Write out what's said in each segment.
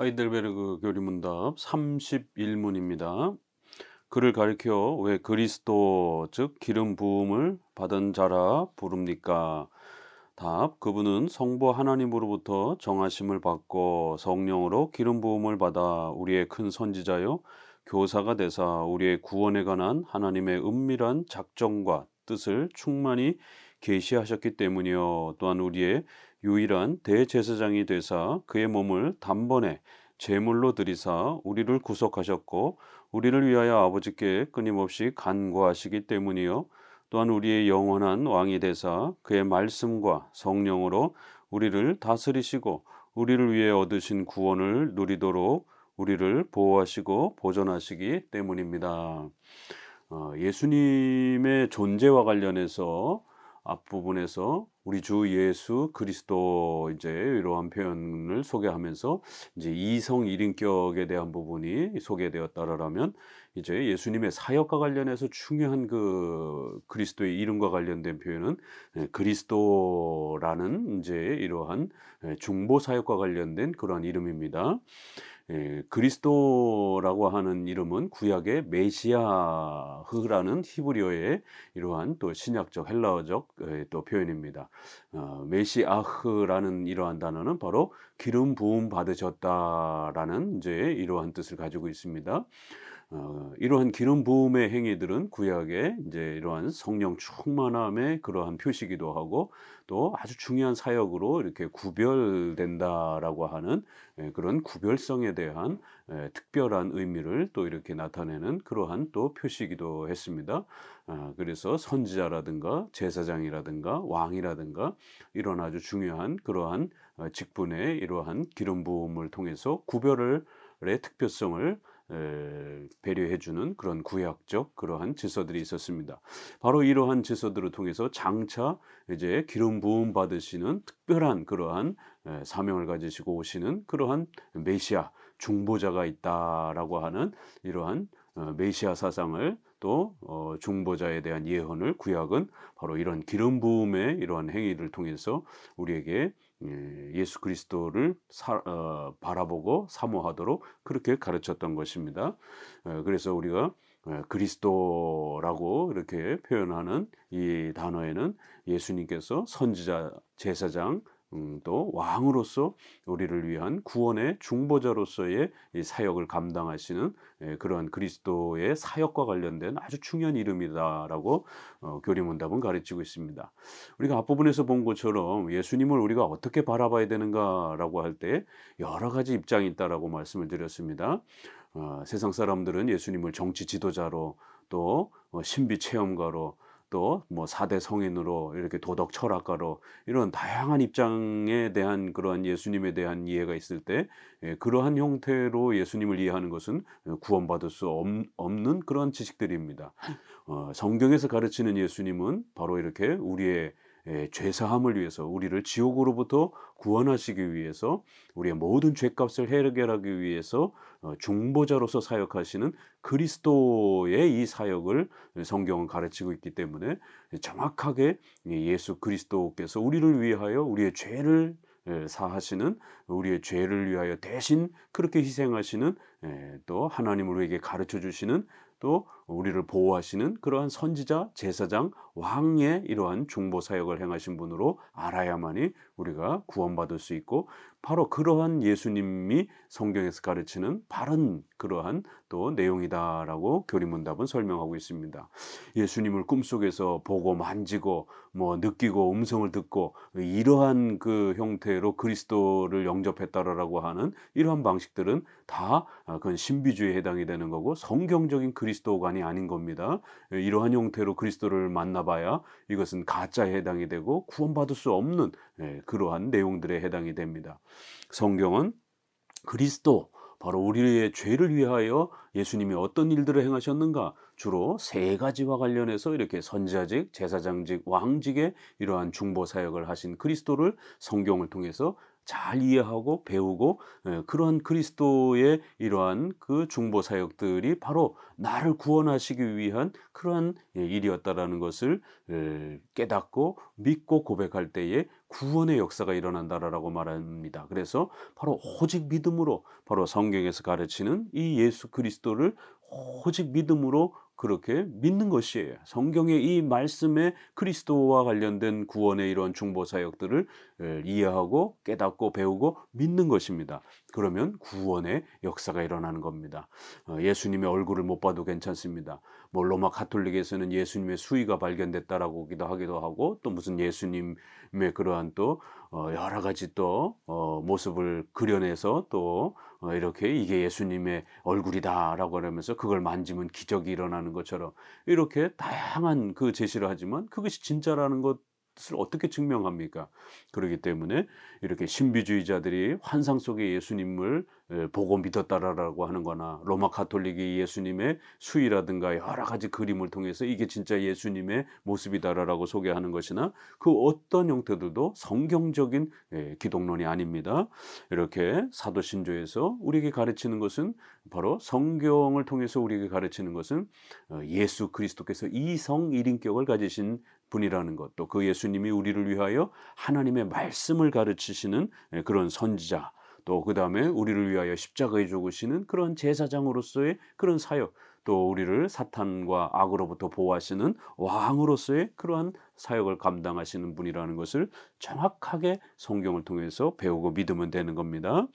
하이델베르그 교리문답 31문입니다. 그를 가리켜 왜 그리스도 즉 기름 부음을 받은 자라 부릅니까? 답 그분은 성부 하나님으로부터 정하심을 받고 성령으로 기름 부음을 받아 우리의 큰 선지자요 교사가 되사 우리의 구원에 관한 하나님의 은밀한 작정과 뜻을 충만히 계시하셨기 때문이요 또한 우리의 유일한 대제사장이 되사 그의 몸을 단번에 제물로 드리사 우리를 구속하셨고 우리를 위하여 아버지께 끊임없이 간구하시기 때문이요 또한 우리의 영원한 왕이 되사 그의 말씀과 성령으로 우리를 다스리시고 우리를 위해 얻으신 구원을 누리도록 우리를 보호하시고 보존하시기 때문입니다. 어, 예수님의 존재와 관련해서 앞부분에서 우리 주 예수 그리스도 이제 이러한 표현을 소개하면서 이제 이성 일인격에 대한 부분이 소개되었다라면 이제 예수님의 사역과 관련해서 중요한 그 그리스도의 이름과 관련된 표현은 예, 그리스도라는 이제 이러한 예, 중보 사역과 관련된 그러한 이름입니다. 예, 그리스도라고 하는 이름은 구약의 메시아흐라는 히브리어의 이러한 또 신약적 헬라어적 예, 또 표현입니다. 어, 메시아흐라는 이러한 단어는 바로 기름 부음 받으셨다라는 이제 이러한 뜻을 가지고 있습니다. 어, 이러한 기름 부음의 행위들은 구약의 이제 이러한 성령 충만함의 그러한 표시기도 하고 또 아주 중요한 사역으로 이렇게 구별된다라고 하는 예, 그런 구별성에 대한 예, 특별한 의미를 또 이렇게 나타내는 그러한 또 표시기도 했습니다. 아, 그래서 선지자라든가 제사장이라든가 왕이라든가 이런 아주 중요한 그러한 어, 직분의 이러한 기름 부음을 통해서 구별을 의 특별성을 배려해주는 그런 구약적 그러한 질서들이 있었습니다. 바로 이러한 질서들을 통해서 장차 이제 기름 부음 받으시는 특별한 그러한 사명을 가지시고 오시는 그러한 메시아 중보자가 있다라고 하는 이러한 어, 메시아 사상을 또 어, 중보자에 대한 예언을 구약은 바로 이런 기름 부음의 이러한 행위를 통해서 우리에게 예, 예수 그리스도를 사, 어, 바라보고 사모하도록 그렇게 가르쳤던 것입니다. 어, 그래서 우리가 어, 그리스도라고 이렇게 표현하는 이 단어에는 예수님께서 선지자, 제사장, 음, 또 왕으로서 우리를 위한 구원의 중보자로서의 사역을 감당하시는 예, 그러한 그리스도의 사역과 관련된 아주 중요한 이름이다라고 어, 교리문답은 가르치고 있습니다. 우리가 앞부분에서 본 것처럼 예수님을 우리가 어떻게 바라봐야 되는가라고 할 때 여러 가지 입장이 있다라고 말씀을 드렸습니다. 어, 세상 사람들은 예수님을 정치 지도자로 또 어, 신비 체험가로 또 뭐 4대 성인으로 이렇게 도덕 철학가로 이런 다양한 입장에 대한 그러한 예수님에 대한 이해가 있을 때 예, 그러한 형태로 예수님을 이해하는 것은 구원받을 수 없는 그런 지식들입니다. 어, 성경에서 가르치는 예수님은 바로 이렇게 우리의 예, 죄사함을 위해서 우리를 지옥으로부터 구원하시기 위해서 우리의 모든 죄값을 해결하기 위해서 어, 중보자로서 사역하시는 그리스도의 이 사역을 성경은 가르치고 있기 때문에 정확하게 예수 그리스도께서 우리를 위하여 우리의 죄를 예, 사하시는 우리의 죄를 위하여 대신 그렇게 희생하시는 예, 또 하나님 우리에게 가르쳐 주시는 또 우리를 보호하시는 그러한 선지자, 제사장, 왕의 이러한 중보 사역을 행하신 분으로 알아야만이 우리가 구원받을 수 있고 바로 그러한 예수님이 성경에서 가르치는 바른 그러한 또 내용이다라고 교리문답은 설명하고 있습니다. 예수님을 꿈속에서 보고 만지고 뭐 느끼고 음성을 듣고 이러한 그 형태로 그리스도를 영접했다라고 하는 이러한 방식들은 다 그건 신비주의에 해당이 되는 거고 성경적인 그리스도관이 아닌 겁니다. 이러한 형태로 그리스도를 만나 봐야 이것은 가짜에 해당이 되고 구원받을 수 없는 예, 그러한 내용들에 해당이 됩니다. 성경은 그리스도 바로 우리의 죄를 위하여 예수님이 어떤 일들을 행하셨는가 주로 세 가지와 관련해서 이렇게 선지자직, 제사장직, 왕직의 이러한 중보 사역을 하신 그리스도를 성경을 통해서 잘 이해하고 배우고 예, 그러한 그리스도의 이러한 그 중보 사역들이 바로 나를 구원하시기 위한 그러한 예, 일이었다라는 것을 예, 깨닫고 믿고 고백할 때에 구원의 역사가 일어난다라고 말합니다. 그래서 바로 오직 믿음으로 바로 성경에서 가르치는 이 예수 그리스도를 오직 믿음으로 그렇게 믿는 것이에요. 성경의 이 말씀에 그리스도와 관련된 구원의 이런 중보 사역들을 에, 이해하고 깨닫고 배우고 믿는 것입니다. 그러면 구원의 역사가 일어나는 겁니다. 어, 예수님의 얼굴을 못 봐도 괜찮습니다. 뭐 로마 가톨릭에서는 예수님의 수위가 발견됐다라고 기도 하기도 하고 또 무슨 예수님의 그러한 또 어, 여러 가지 또 어, 모습을 그려내서 또 어, 이렇게 이게 예수님의 얼굴이다라고 하면서 그걸 만지면 기적이 일어나는 것처럼 이렇게 다양한 그 제시를 하지만 그것이 진짜라는 것 을 어떻게 증명합니까? 그렇기 때문에 이렇게 신비주의자들이 환상 속의 예수님을 에, 보고 믿었다라고 하는 거나 로마 가톨릭이 예수님의 수위라든가 여러 가지 그림을 통해서 이게 진짜 예수님의 모습이다라고 소개하는 것이나 그 어떤 형태들도 성경적인 에, 기독론이 아닙니다. 이렇게 사도신조에서 우리에게 가르치는 것은 바로 성경을 통해서 우리에게 가르치는 것은 어, 예수 그리스도께서 이성 일인격을 가지신 분이라는 것, 또그 예수님이 우리를 위하여 하나님의 말씀을 가르치시는 에, 그런 선지자, 또 그 다음에 우리를 위하여 십자가에 죽으시는 그런 제사장으로서의 그런 사역, 또 우리를 사탄과 악으로부터 보호하시는 왕으로서의 그러한 사역을 감당하시는 분이라는 것을 정확하게 성경을 통해서 배우고 믿으면 되는 겁니다.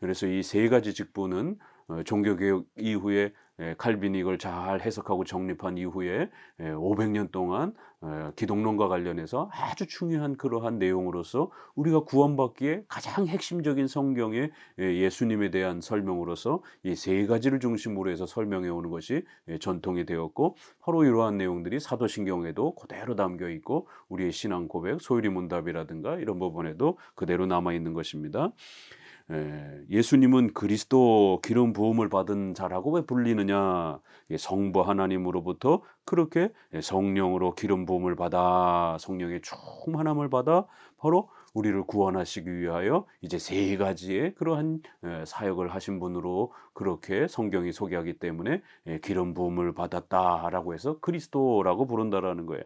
그래서 이 세 가지 직분은 어, 종교개혁 이후에 에, 칼빈이 이걸 잘 해석하고 정립한 이후에 에, 500년 동안 어, 기독론과 관련해서 아주 중요한 그러한 내용으로서 우리가 구원받기에 가장 핵심적인 성경의 에, 예수님에 대한 설명으로서 이 세 가지를 중심으로 해서 설명해 오는 것이 에, 전통이 되었고 바로 이러한 내용들이 사도신경에도 그대로 담겨 있고 우리의 신앙 고백, 소유리 문답이라든가 이런 부분에도 그대로 남아 있는 것입니다. 예, 예수님은 그리스도 기름 부음을 받은 자라고 왜 불리느냐? 예, 성부 하나님으로부터 그렇게 예, 성령으로 기름 부음을 받아 성령의 충만함을 받아 바로 우리를 구원하시기 위하여 이제 세 가지의 그러한 예, 사역을 하신 분으로 그렇게 성경이 소개하기 때문에 예, 기름 부음을 받았다라고 해서 그리스도라고 부른다라는 거예요.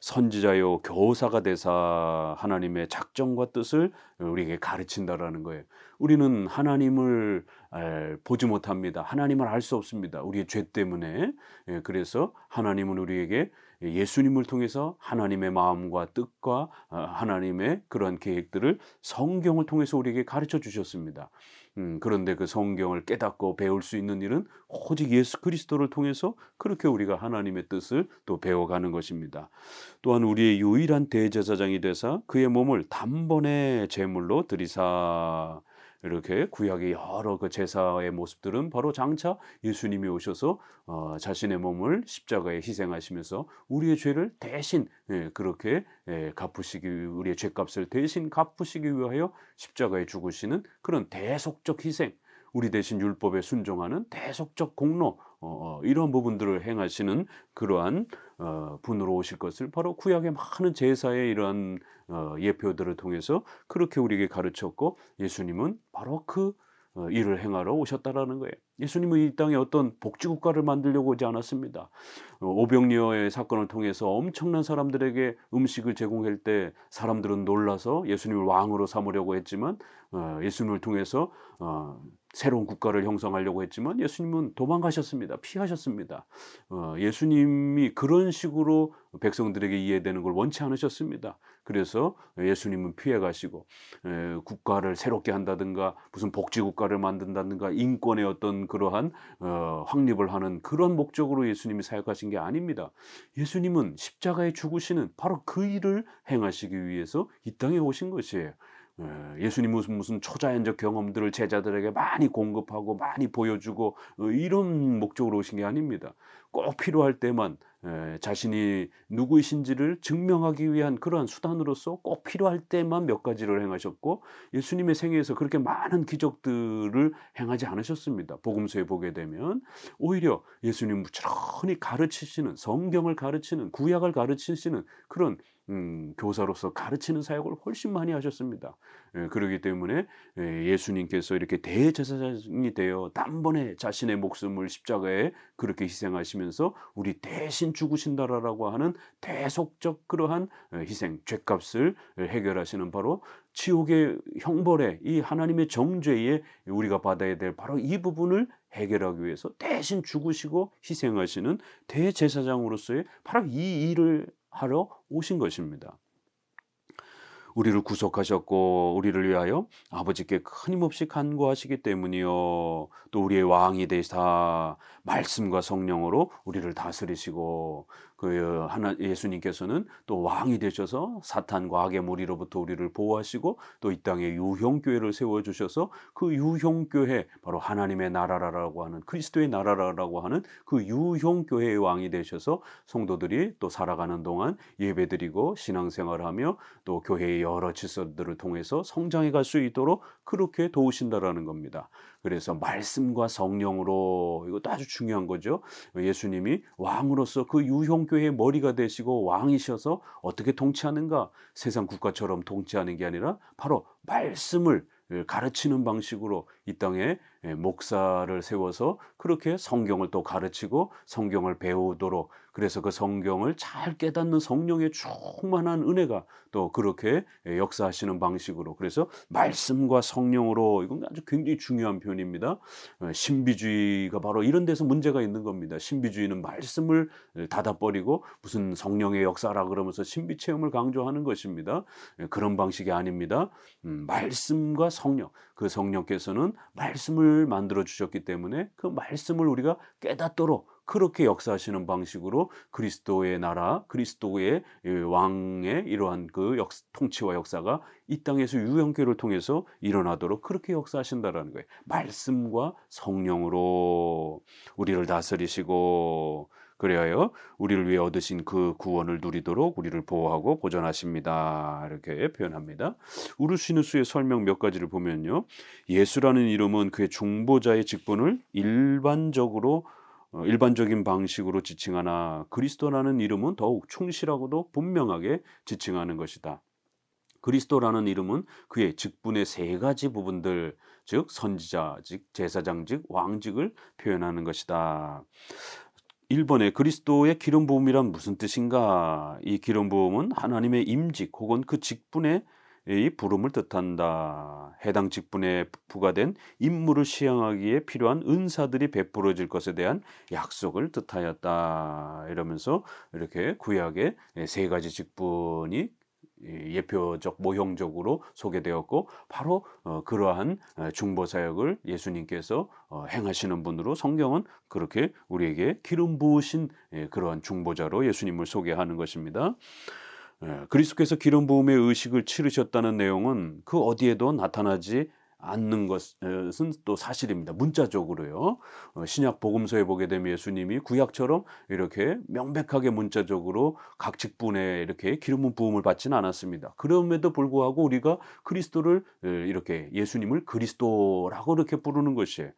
선지자요 교사가 되사 하나님의 작정과 뜻을 우리에게 가르친다라는 거예요. 우리는 하나님을 에, 보지 못합니다. 하나님을 알 수 없습니다. 우리의 죄 때문에. 예, 그래서 하나님은 우리에게 예수님을 통해서 하나님의 마음과 뜻과 어, 하나님의 그런 계획들을 성경을 통해서 우리에게 가르쳐 주셨습니다. 음, 그런데 그 성경을 깨닫고 배울 수 있는 일은 오직 예수 그리스도를 통해서 그렇게 우리가 하나님의 뜻을 또 배워가는 것입니다. 또한 우리의 유일한 대제사장이 되사 그의 몸을 단번에 제물로 드리사 이렇게 구약의 여러 그 제사의 모습들은 바로 장차 예수님이 오셔서 어, 자신의 몸을 십자가에 희생하시면서 우리의 죄를 대신 예, 그렇게 예, 갚으시기 우리의 죄값을 대신 갚으시기 위하여 십자가에 죽으시는 그런 대속적 희생 우리 대신 율법에 순종하는 대속적 공로 어, 어, 이런 부분들을 행하시는 그러한 어, 분으로 오실 것을 바로 구약의 많은 제사의 이러한 어, 예표들을 통해서 그렇게 우리에게 가르쳤고 예수님은 바로 그 어, 일을 행하러 오셨다라는 거예요. 예수님은 이 땅에 어떤 복지국가를 만들려고 오지 않았습니다. 어, 오병리어의 사건을 통해서 엄청난 사람들에게 음식을 제공할 때 사람들은 놀라서 예수님을 왕으로 삼으려고 했지만 어, 예수님을 통해서 어, 새로운 국가를 형성하려고 했지만 예수님은 도망가셨습니다. 피하셨습니다. 어, 예수님이 그런 식으로 백성들에게 이해되는 걸 원치 않으셨습니다. 그래서 예수님은 피해 가시고 에, 국가를 새롭게 한다든가 무슨 복지 국가를 만든다든가 인권의 어떤 그러한 어, 확립을 하는 그런 목적으로 예수님이 사역하신 게 아닙니다. 예수님은 십자가에 죽으시는 바로 그 일을 행하시기 위해서 이 땅에 오신 것이에요. 예, 예수님 무슨 무슨 초자연적 경험들을 제자들에게 많이 공급하고 많이 보여주고 어, 이런 목적으로 오신 게 아닙니다. 꼭 필요할 때만 에, 자신이 누구이신지를 증명하기 위한 그러한 수단으로서 꼭 필요할 때만 몇 가지를 행하셨고 예수님의 생애에서 그렇게 많은 기적들을 행하지 않으셨습니다. 복음서에 보게 되면 오히려 예수님 부지런히 가르치시는 성경을 가르치는 구약을 가르치시는 그런 음, 교사로서 가르치는 사역을 훨씬 많이 하셨습니다. 예, 그러기 때문에 예, 예수님께서 이렇게 대제사장이 되어 단번에 자신의 목숨을 십자가에 그렇게 희생하시면서 우리 대신 죽으신다라고 하는 대속적 그러한 어, 희생, 죄값을 해결하시는 바로 지옥의 형벌에 이 하나님의 정죄에 우리가 받아야 될 바로 이 부분을 해결하기 위해서 대신 죽으시고 희생하시는 대제사장으로서의 바로 이 일을 하러 오신 것입니다. 우리를 구속하셨고 우리를 위하여 아버지께 끊임없이 간구하시기 때문이요. 또 우리의 왕이 되사 말씀과 성령으로 우리를 다스리시고 그 하나 예수님께서는 또 왕이 되셔서 사탄과 악의 무리로부터 우리를 보호하시고 또 이 땅에 유형 교회를 세워 주셔서 그 유형 교회 바로 하나님의 나라라고 하는 그리스도의 나라라고 하는 그 유형 교회의 왕이 되셔서 성도들이 또 살아가는 동안 예배드리고 신앙생활하며 또 교회의 여러 질서들을 통해서 성장해 갈 수 있도록 그렇게 도우신다라는 겁니다. 그래서 말씀과 성령으로 이것도 아주 중요한 거죠. 예수님이 왕으로서 그 유형 교회의 머리가 되시고 왕이셔서 어떻게 통치하는가? 세상 국가처럼 통치하는 게 아니라 바로 말씀을 가르치는 방식으로 이 땅에 목사를 세워서 그렇게 성경을 또 가르치고 성경을 배우도록 그래서 그 성경을 잘 깨닫는 성령의 충만한 은혜가 또 그렇게 역사하시는 방식으로 그래서 말씀과 성령으로 이건 아주 굉장히 중요한 표현입니다. 어, 신비주의가 바로 이런 데서 문제가 있는 겁니다. 신비주의는 말씀을 닫아버리고 무슨 성령의 역사라 그러면서 신비 체험을 강조하는 것입니다. 그런 방식이 아닙니다. 음, 말씀과 성령 그 성령께서는 말씀을 만들어 주셨기 때문에 그 말씀을 우리가 깨닫도록 그렇게 역사하시는 방식으로 그리스도의 나라, 그리스도의 왕의 이러한 그 역, 통치와 역사가 이 땅에서 유형교를 통해서 일어나도록 그렇게 역사하신다라는 거예요. 말씀과 성령으로 우리를 다스리시고 그래야 우리를 위해 얻으신 그 구원을 누리도록 우리를 보호하고 보존하십니다. 이렇게 표현합니다. 우르시누스의 설명 몇 가지를 보면요. 예수라는 이름은 그의 중보자의 직분을 일반적으로 어, 일반적인 방식으로 지칭하나 그리스도라는 이름은 더욱 충실하고도 분명하게 지칭하는 것이다. 그리스도라는 이름은 그의 직분의 세 가지 부분들, 즉 선지자직, 제사장직, 왕직을 표현하는 것이다. 1번에 그리스도의 기름 부음이란 무슨 뜻인가? 이 기름 부음은 하나님의 임직 혹은 그 직분의 이 부름을 뜻한다. 해당 직분에 부과된 임무를 시행하기에 필요한 은사들이 베풀어질 것에 대한 약속을 뜻하였다. 이러면서 이렇게 구약의 세 가지 직분이 예표적 모형적으로 소개되었고 바로 어, 그러한 어, 중보 사역을 예수님께서 어, 행하시는 분으로 성경은 그렇게 우리에게 기름 부으신 예, 그러한 중보자로 예수님을 소개하는 것입니다. 예, 그리스도께서 기름 부음의 의식을 치르셨다는 내용은 그 어디에도 나타나지 않는 것은 또 사실입니다. 문자적으로요. 어, 신약 복음서에 보게 되면 예수님이 구약처럼 이렇게 명백하게 문자적으로 각 직분에 이렇게 기름 부음을 받지는 않았습니다. 그럼에도 불구하고 우리가 그리스도를 이렇게 예수님을 그리스도라고 이렇게 부르는 것이에요.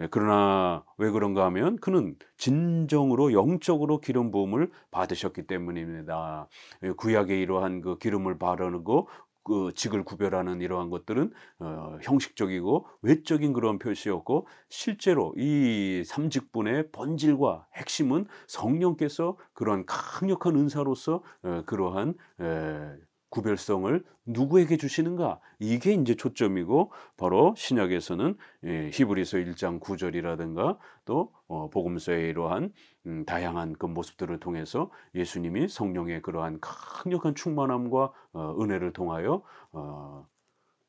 예, 그러나 왜 그런가 하면 그는 진정으로 영적으로 기름 부음을 받으셨기 때문입니다. 예, 구약의 이러한 그 기름을 바르고 그 직을 구별하는 이러한 것들은 어, 형식적이고 외적인 그런 표시였고 실제로 이 삼직분의 본질과 핵심은 성령께서 그러한 강력한 은사로서 어, 그러한 에, 구별성을 누구에게 주시는가? 이게 이제 초점이고 바로 신약에서는 예, 히브리서 1장 9절이라든가 또 어, 복음서의 이러한 음, 다양한 그 모습들을 통해서 예수님이 성령의 그러한 강력한 충만함과 어, 은혜를 통하여 어,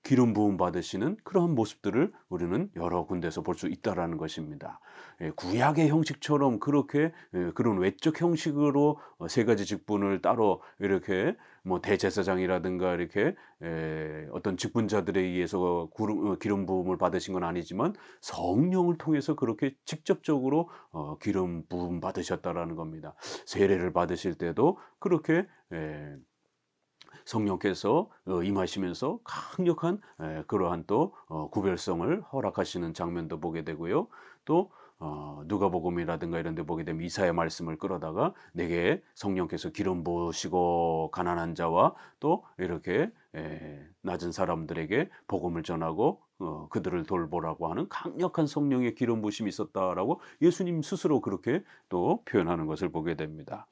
기름 부음 받으시는 그러한 모습들을 우리는 여러 군데서 볼 수 있다라는 것입니다. 예, 구약의 형식처럼 그렇게 예, 그런 외적 형식으로 어, 세 가지 직분을 따로 이렇게 뭐 대제사장이라든가 이렇게 예, 어떤 직분자들에 의해서 어, 기름 부음을 받으신 건 아니지만 성령을 통해서 그렇게 직접적으로 어, 기름 부음 받으셨다라는 겁니다. 세례를 받으실 때도 그렇게 성령께서 어, 임하시면서 강력한 그러한 또 어, 구별성을 허락하시는 장면도 보게 되고요. 또 어, 누가복음이라든가 이런 데 보게 되면 이사야 말씀을 끌어다가 내게 성령께서 기름 부으시고 가난한 자와 또 이렇게 에, 낮은 사람들에게 복음을 전하고 어, 그들을 돌보라고 하는 강력한 성령의 기름 부심이 있었다라고 예수님 스스로 그렇게 또 표현하는 것을 보게 됩니다.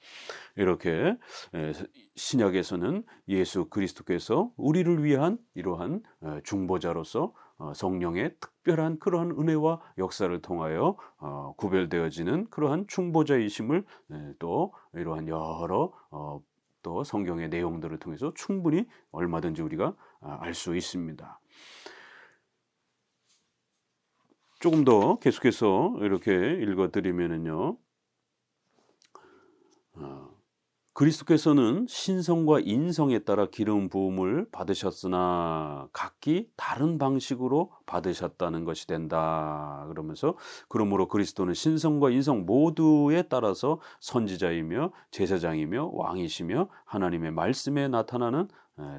이렇게 에, 신약에서는 예수 그리스도께서 우리를 위한 이러한 에, 중보자로서 어, 성령의 특별한 그러한 은혜와 역사를 통하여 어, 구별되어지는 그러한 중보자이심을 에, 또 이러한 여러 어, 또 성경의 내용들을 통해서 충분히 얼마든지 우리가 아, 알수 있습니다. 조금 더 계속해서 이렇게 읽어드리면은요. 어, 그리스도께서는 신성과 인성에 따라 기름 부음을 받으셨으나 각기 다른 방식으로 받으셨다는 것이 된다. 그러면서 그러므로 그리스도는 신성과 인성 모두에 따라서 선지자이며 제사장이며 왕이시며 하나님의 말씀에 나타나는 에,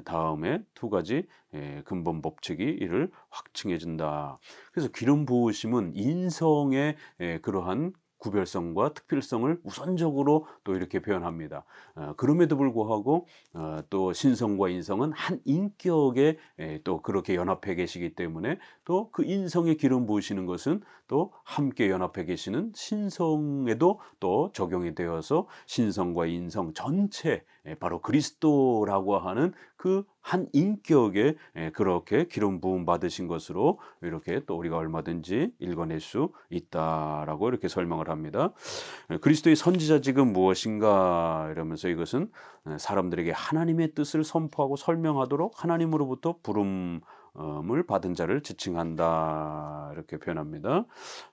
다음에 두 가지 에, 근본 법칙이 이를 확증해 준다. 그래서 기름 부으심은 인성의 에, 그러한 구별성과 특별성을 우선적으로 또 이렇게 표현합니다. 어, 그럼에도 불구하고 어, 또 신성과 인성은 한 인격에 에, 또 그렇게 연합해 계시기 때문에 또 그 인성에 기름 부으시는 것은 또 함께 연합해 계시는 신성에도 또 적용이 되어서 신성과 인성 전체 에, 바로 그리스도라고 하는 그 한 인격에 에, 그렇게 기름 부음 받으신 것으로 이렇게 또 우리가 얼마든지 읽어낼 수 있다라고 이렇게 설명을 합니다. 에, 그리스도의 선지자직은 무엇인가 이러면서 이것은 에, 사람들에게 하나님의 뜻을 선포하고 설명하도록 하나님으로부터 부름 을 받은 자를 지칭한다 이렇게 표현합니다.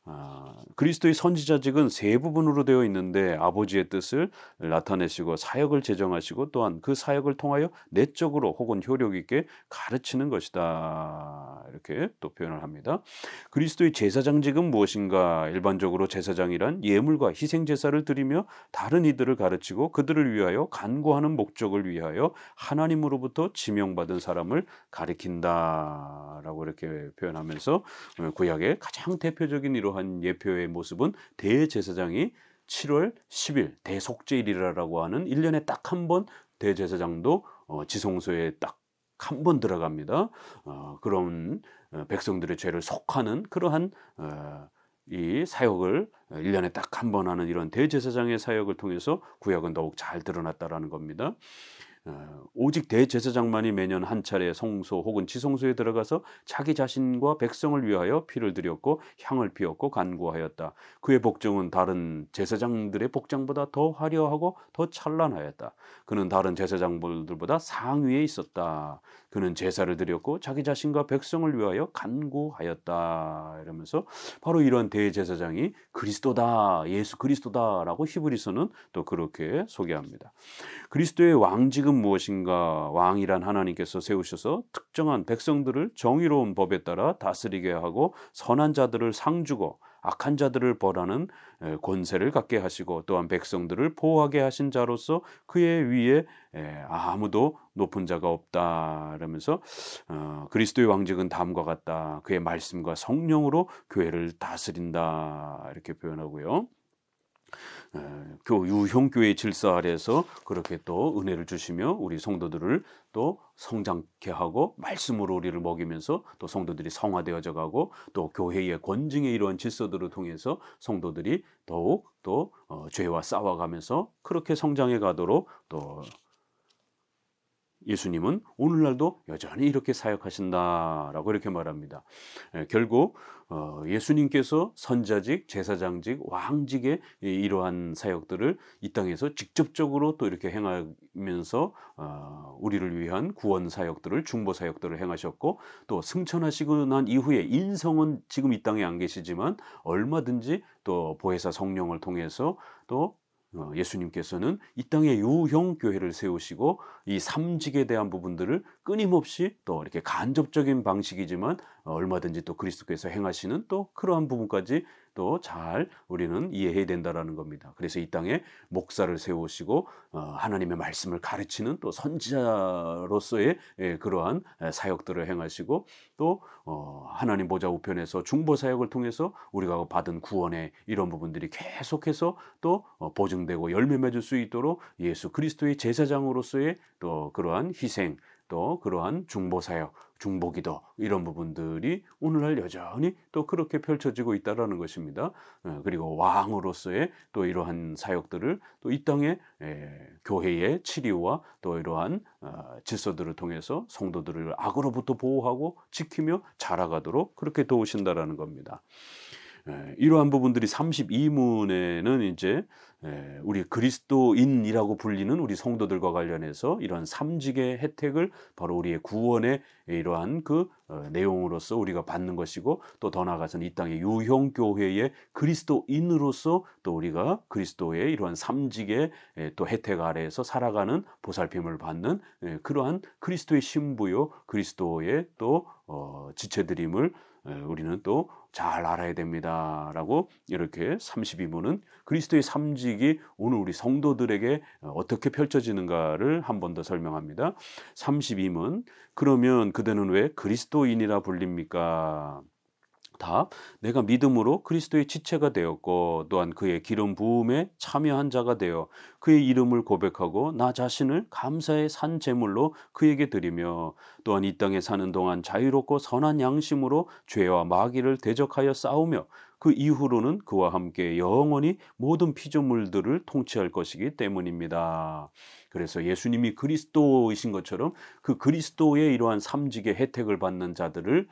아, 그리스도의 선지자직은 세 부분으로 되어 있는데 아버지의 뜻을 나타내시고 사역을 제정하시고 또한 그 사역을 통하여 내적으로 혹은 효력 있게 가르치는 것이다 이렇게 또 표현을 합니다. 그리스도의 제사장직은 무엇인가? 일반적으로 제사장이란 예물과 희생 제사를 드리며 다른 이들을 가르치고 그들을 위하여 간구하는 목적을 위하여 하나님으로부터 지명받은 사람을 가리킨다 라고 이렇게 표현하면서 구약의 가장 대표적인 이러한 예표의 모습은 대제사장이 7월 10일 대속죄일이라고 하는 1년에 딱 한 번 대제사장도 어, 지성소에 딱 한 번 들어갑니다. 어, 그런 어, 백성들의 죄를 속하는 그러한 어, 이 사역을 1년에 딱 한 번 하는 이런 대제사장의 사역을 통해서 구약은 더욱 잘 드러났다라는 겁니다. 어, 오직 대제사장만이 매년 한 차례 성소 혹은 지성소에 들어가서 자기 자신과 백성을 위하여 피를 드렸고 향을 피웠고 간구하였다. 그의 복종은 다른 제사장들의 복장보다 더 화려하고 더 찬란하였다. 그는 다른 제사장들보다 상위에 있었다. 그는 제사를 드렸고 자기 자신과 백성을 위하여 간구하였다. 이러면서 바로 이런 대제사장이 그리스도다, 예수 그리스도다라고 히브리서는 또 그렇게 소개합니다. 그리스도의 왕직은 무엇인가? 왕이란 하나님께서 세우셔서 특정한 백성들을 정의로운 법에 따라 다스리게 하고 선한 자들을 상주고 악한 자들을 벌하는 권세를 갖게 하시고 또한 백성들을 보호하게 하신 자로서 그의 위에 아무도 높은 자가 없다. 그러면서 어, 그리스도의 왕직은 다음과 같다. 그의 말씀과 성령으로 교회를 다스린다. 이렇게 표현하고요. 교 유형교회 질서 아래서 그렇게 또 은혜를 주시며 우리 성도들을 또 성장케 하고 말씀으로 우리를 먹이면서 또 성도들이 성화되어져 가고 또 교회의 권징의 이러한 질서들을 통해서 성도들이 더욱 또 어, 죄와 싸워가면서 그렇게 성장해 가도록 또 예수님은 오늘날도 여전히 이렇게 사역하신다라고 이렇게 말합니다. 에, 결국 어, 예수님께서 선자직, 제사장직, 왕직의 이러한 사역들을 이 땅에서 직접적으로 또 이렇게 행하면서 어, 우리를 위한 구원 사역들을 중보 사역들을 행하셨고 또 승천하시고 난 이후에 인성은 지금 이 땅에 안 계시지만 얼마든지 또 보혜사 성령을 통해서 또 어, 예수님께서는 이 땅에 유형 교회를 세우시고 이 삼직에 대한 부분들을 끊임없이 또 이렇게 간접적인 방식이지만 어, 얼마든지 또 그리스도께서 행하시는 또 그러한 부분까지 또 잘 우리는 이해해야 된다라는 겁니다. 그래서 이 땅에 목사를 세우시고 어, 하나님의 말씀을 가르치는 또 선지자로서의 예, 그러한 예, 사역들을 행하시고 또 어, 하나님 보좌 우편에서 중보 사역을 통해서 우리가 받은 구원의 이런 부분들이 계속해서 또 어, 보증되고 열매 맺을 수 있도록 예수 그리스도의 제사장으로서의 또 그러한 희생 또 그러한 중보 사역, 중보 기도 이런 부분들이 오늘날 여전히 또 그렇게 펼쳐지고 있다라는 것입니다. 어, 그리고 왕으로서의 또 이러한 사역들을 또 이 땅의 에, 교회의 치리와 또 이러한 어, 질서들을 통해서 성도들을 악으로부터 보호하고 지키며 자라가도록 그렇게 도우신다라는 겁니다. 에, 이러한 부분들이 32문에는 이제 에, 우리 그리스도인이라고 불리는 우리 성도들과 관련해서 이러한 삼직의 혜택을 바로 우리의 구원의 이러한 그 어, 내용으로서 우리가 받는 것이고 또 더 나아가서는 이 땅의 유형 교회의 그리스도인으로서 또 우리가 그리스도의 이러한 삼직의 에, 또 혜택 아래에서 살아가는 보살핌을 받는 에, 그러한 그리스도의 신부요 그리스도의 또 어, 지체드림을 에, 우리는 또 잘 알아야 됩니다 라고 이렇게 32문은 그리스도의 삼직이 오늘 우리 성도들에게 어, 어떻게 펼쳐지는가를 한 번 더 설명합니다. 32문 그러면 그대는 왜 그리스도인이라 불립니까? 답. 내가 믿음으로 그리스도의 지체가 되었고 또한 그의 기름 부음에 참여한 자가 되어 그의 이름을 고백하고 나 자신을 감사의 산 제물로 그에게 드리며 또한 이 땅에 사는 동안 자유롭고 선한 양심으로 죄와 마귀를 대적하여 싸우며 그 이후로는 그와 함께 영원히 모든 피조물들을 통치할 것이기 때문입니다. 그래서 예수님이 그리스도이신 것처럼 그 그리스도의 이러한 삼직의 혜택을 받는 자들을 예,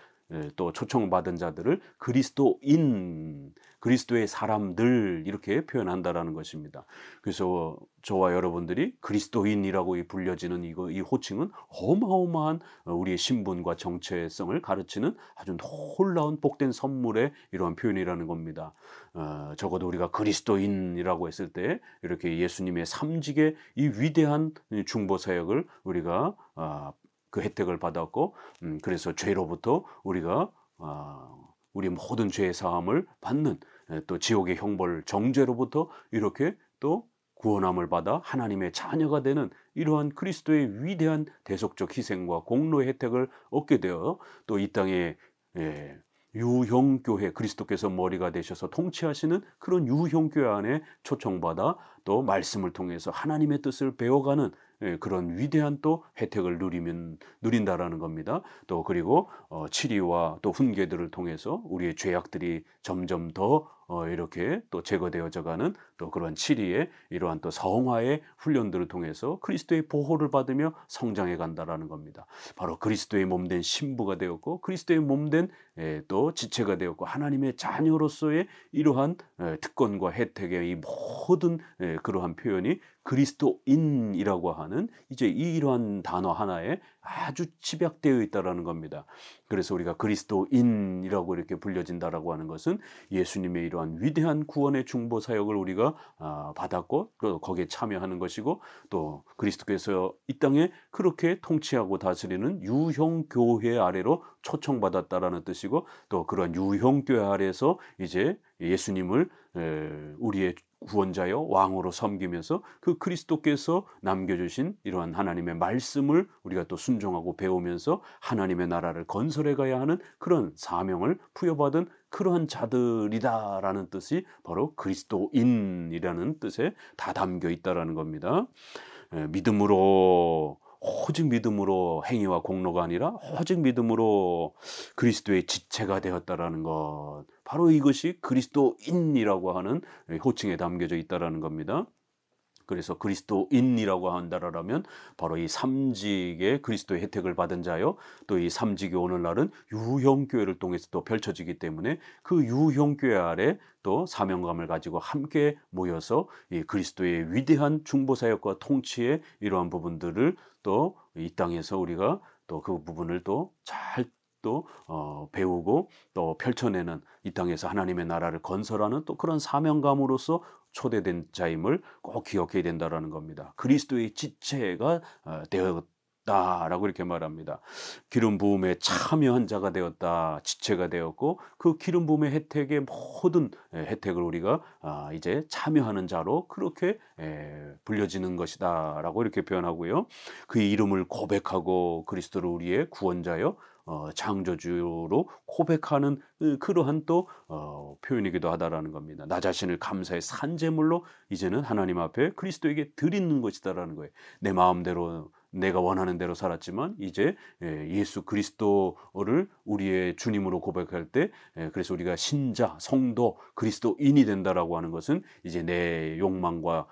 또 초청받은 자들을 그리스도인, 그리스도의 사람들 이렇게 표현한다라는 것입니다. 그래서 저와 여러분들이 그리스도인이라고 불려지는 이거 이 호칭은 어마어마한 우리의 신분과 정체성을 가르치는 아주 놀라운 복된 선물의 이러한 표현이라는 겁니다. 어, 적어도 우리가 그리스도인이라고 했을 때 이렇게 예수님의 삼직의 이 위대한 중보 사역을 우리가 어, 그 혜택을 받았고 음, 그래서 죄로부터 우리가 어, 우리 모든 죄 사함을 받는 또 지옥의 형벌 정죄로부터 이렇게 또 구원함을 받아 하나님의 자녀가 되는 이러한 그리스도의 위대한 대속적 희생과 공로의 혜택을 얻게 되어 또 이 땅에 예, 유형교회 그리스도께서 머리가 되셔서 통치하시는 그런 유형교회 안에 초청받아 또 말씀을 통해서 하나님의 뜻을 배워가는 예, 그런 위대한 또 혜택을 누리면 누린다라는 겁니다. 또 그리고 어, 치리와 또 훈계들을 통해서 우리의 죄악들이 점점 더 어, 이렇게 또 제거되어져가는 또 그런 치리의 이러한 또 성화의 훈련들을 통해서 그리스도의 보호를 받으며 성장해 간다라는 겁니다. 바로 그리스도의 몸된 신부가 되었고 그리스도의 몸된 예, 또 지체가 되었고 하나님의 자녀로서의 이러한 예, 특권과 혜택의 이 모든 예, 그러한 표현이 그리스도인이라고 하는 이제 이러한 단어 하나에 아주 집약되어 있다라는 겁니다. 그래서 우리가 그리스도인이라고 이렇게 불려진다라고 하는 것은 예수님의 이러한 위대한 구원의 중보 사역을 우리가 아, 받았고 거기에 참여하는 것이고 또 그리스도께서 이 땅에 그렇게 통치하고 다스리는 유형 교회 아래로 초청받았다라는 뜻이고 또 그런 유형 교회 아래에서 이제 예수님을 우리의 구원자여 왕으로 섬기면서 그 그리스도께서 남겨주신 이러한 하나님의 말씀을 우리가 또 순종하고 배우면서 하나님의 나라를 건설해 가야 하는 그런 사명을 부여받은 그러한 자들이다라는 뜻이 바로 그리스도인이라는 뜻에 다 담겨 있다라는 겁니다. 믿음으로 오직 믿음으로 행위와 공로가 아니라 오직 믿음으로 그리스도의 지체가 되었다라는 것. 바로 이것이 그리스도인이라고 하는 호칭에 담겨져 있다라는 겁니다. 그래서 그리스도인이라고 한다라면 바로 이 삼직의 그리스도의 혜택을 받은 자요. 또 이 삼직이 오늘날은 유형교회를 통해서 또 펼쳐지기 때문에 그 유형교회 아래 또 사명감을 가지고 함께 모여서 이 그리스도의 위대한 중보사역과 통치의 이러한 부분들을 또 이 땅에서 우리가 또 그 부분을 또잘 또 어, 배우고 또 펼쳐내는 이 땅에서 하나님의 나라를 건설하는 또 그런 사명감으로서 초대된 자임을 꼭 기억해야 된다라는 겁니다. 그리스도의 지체가 어, 되어 되었 다라고 이렇게 말합니다. 기름 부음에 참여한 자가 되었다, 지체가 되었고 그 기름 부음의 혜택의 모든 예, 혜택을 우리가 아, 이제 참여하는 자로 그렇게 예, 불려지는 것이다라고 이렇게 표현하고요. 그의 이름을 고백하고 그리스도를 우리의 구원자여 어, 창조주로 고백하는 으, 그러한 또 어, 표현이기도 하다라는 겁니다. 나 자신을 감사의 산재물로 이제는 하나님 앞에 그리스도에게 드리는 것이다라는 거예요. 내 마음대로 내가 원하는 대로 살았지만 이제 예, 예수 그리스도를 우리의 주님으로 고백할 때 예, 그래서 우리가 신자, 성도, 그리스도인이 된다라고 하는 것은 이제 내 욕망과 어,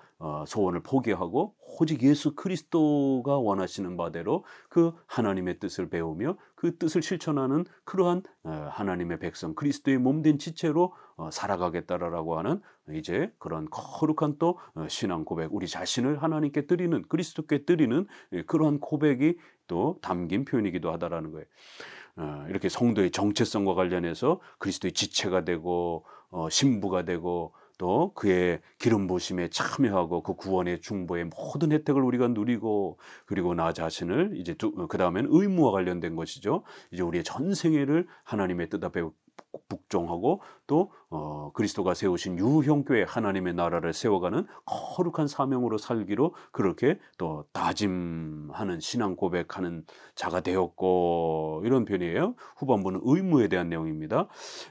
소원을 포기하고 오직 예수 그리스도가 원하시는 바대로 그 하나님의 뜻을 배우며 그 뜻을 실천하는 그러한 어, 하나님의 백성 그리스도의 몸된 지체로 어, 살아가겠다라고 하는 이제 그런 거룩한 또 어, 신앙 고백 우리 자신을 하나님께 드리는 그리스도께 드리는 예, 그러한 고백이 또 담긴 표현이기도 하다라는 거예요. 어, 이렇게 성도의 정체성과 관련해서 그리스도의 지체가 되고 어, 신부가 되고 또 그의 기름 부심에 참여하고 그 구원의 중보의 모든 혜택을 우리가 누리고 그리고 나 자신을 이제 그 다음에는 의무와 관련된 것이죠. 이제 우리의 전 생애를 하나님의 뜻 앞에 복종하고 또 어, 그리스도가 세우신 유형교회 하나님의 나라를 세워가는 거룩한 사명으로 살기로 그렇게 또 다짐하는 신앙 고백하는 자가 되었고 이런 편이에요. 후반부는 의무에 대한 내용입니다.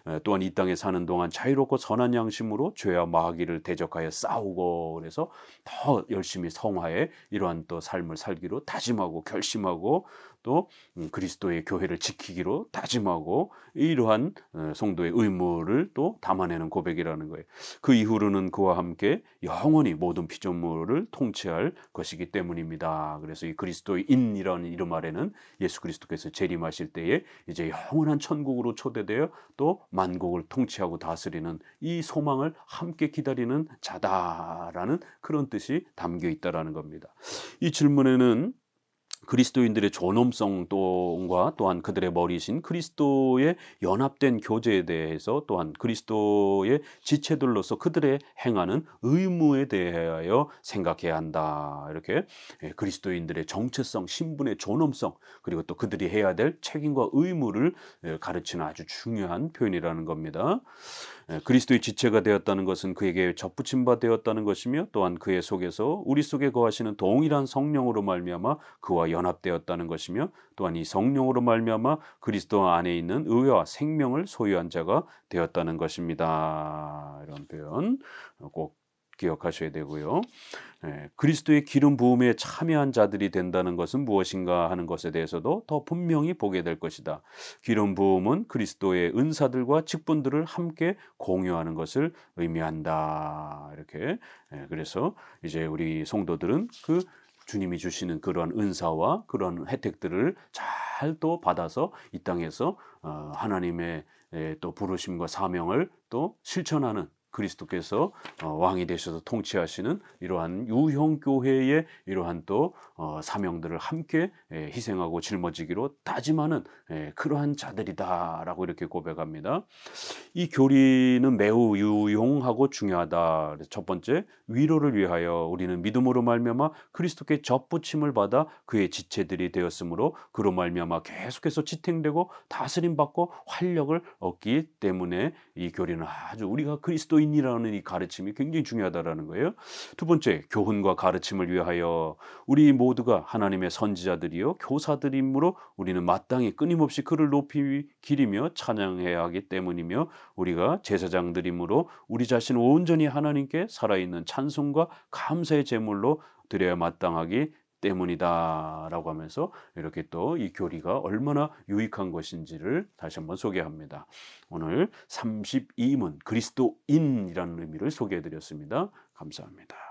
에, 또한 이 땅에 사는 동안 자유롭고 선한 양심으로 죄와 마귀를 대적하여 싸우고 그래서 더 열심히 성화에 이러한 또 삶을 살기로 다짐하고 결심하고 또 음, 그리스도의 교회를 지키기로 다짐하고 이러한 어, 성도의 의무를 또 담아내는 고백이라는 거예요. 그 이후로는 그와 함께 영원히 모든 피조물을 통치할 것이기 때문입니다. 그래서 이 그리스도인이라는 이름 아래는 예수 그리스도께서 재림하실 때에 이제 영원한 천국으로 초대되어 또 만국을 통치하고 다스리는 이 소망을 함께 기다리는 자다라는 그런 뜻이 담겨 있다라는 겁니다. 이 질문에는 그리스도인들의 존엄성과 또한 그들의 머리신 그리스도의 연합된 교제에 대해서 또한 그리스도의 지체들로서 그들의 행하는 의무에 대하여 생각해야 한다. 이렇게 예, 그리스도인들의 정체성, 신분의 존엄성 그리고 또 그들이 해야 될 책임과 의무를 예, 가르치는 아주 중요한 표현이라는 겁니다. 예, 그리스도의 지체가 되었다는 것은 그에게 접붙임 바 되었다는 것이며 또한 그의 속에서 우리 속에 거하시는 동일한 성령으로 말미암아 그와 연합되었다는 것이며 또한 이 성령으로 말미암아 그리스도 안에 있는 의와 생명을 소유한 자가 되었다는 것입니다. 이런 표현 꼭 기억하셔야 되고요. 예, 그리스도의 기름 부음에 참여한 자들이 된다는 것은 무엇인가 하는 것에 대해서도 더 분명히 보게 될 것이다. 기름 부음은 그리스도의 은사들과 직분들을 함께 공유하는 것을 의미한다. 이렇게 예, 그래서 이제 우리 성도들은 그 주님이 주시는 그런 은사와 그런 혜택들을 잘 또 받아서 이 땅에서 어, 하나님의 예, 또 부르심과 사명을 또 실천하는 그리스도께서 어, 왕이 되셔서 통치하시는 이러한 유형 교회의 이러한 또 어, 사명들을 함께 예, 희생하고 짊어지기로 다짐하는 예, 그러한 자들이다라고 이렇게 고백합니다. 이 교리는 매우 유용하고 중요하다. 첫 번째 위로를 위하여 우리는 믿음으로 말미암아 그리스도께 접붙임을 받아 그의 지체들이 되었으므로 그로 말미암아 계속해서 지탱되고 다스림 받고 활력을 얻기 때문에 이 교리는 아주 우리가 그리스도 그리스도인이라는 이 가르침이 굉장히 중요하다라는 거예요. 두 번째, 교훈과 가르침을 위하여 우리 모두가 하나님의 선지자들이요 교사들이므로 우리는 마땅히 끊임없이 그를 높이 기리며 찬양해야 하기 때문이며 우리가 제사장들이므로 우리 자신을 온전히 하나님께 살아있는 찬송과 감사의 제물로 드려야 마땅하기 때문이다라고 하면서 이렇게 또 이 교리가 얼마나 유익한 것인지를 다시 한번 소개합니다. 오늘 32문 그리스도인이라는 의미를 소개해 드렸습니다. 감사합니다.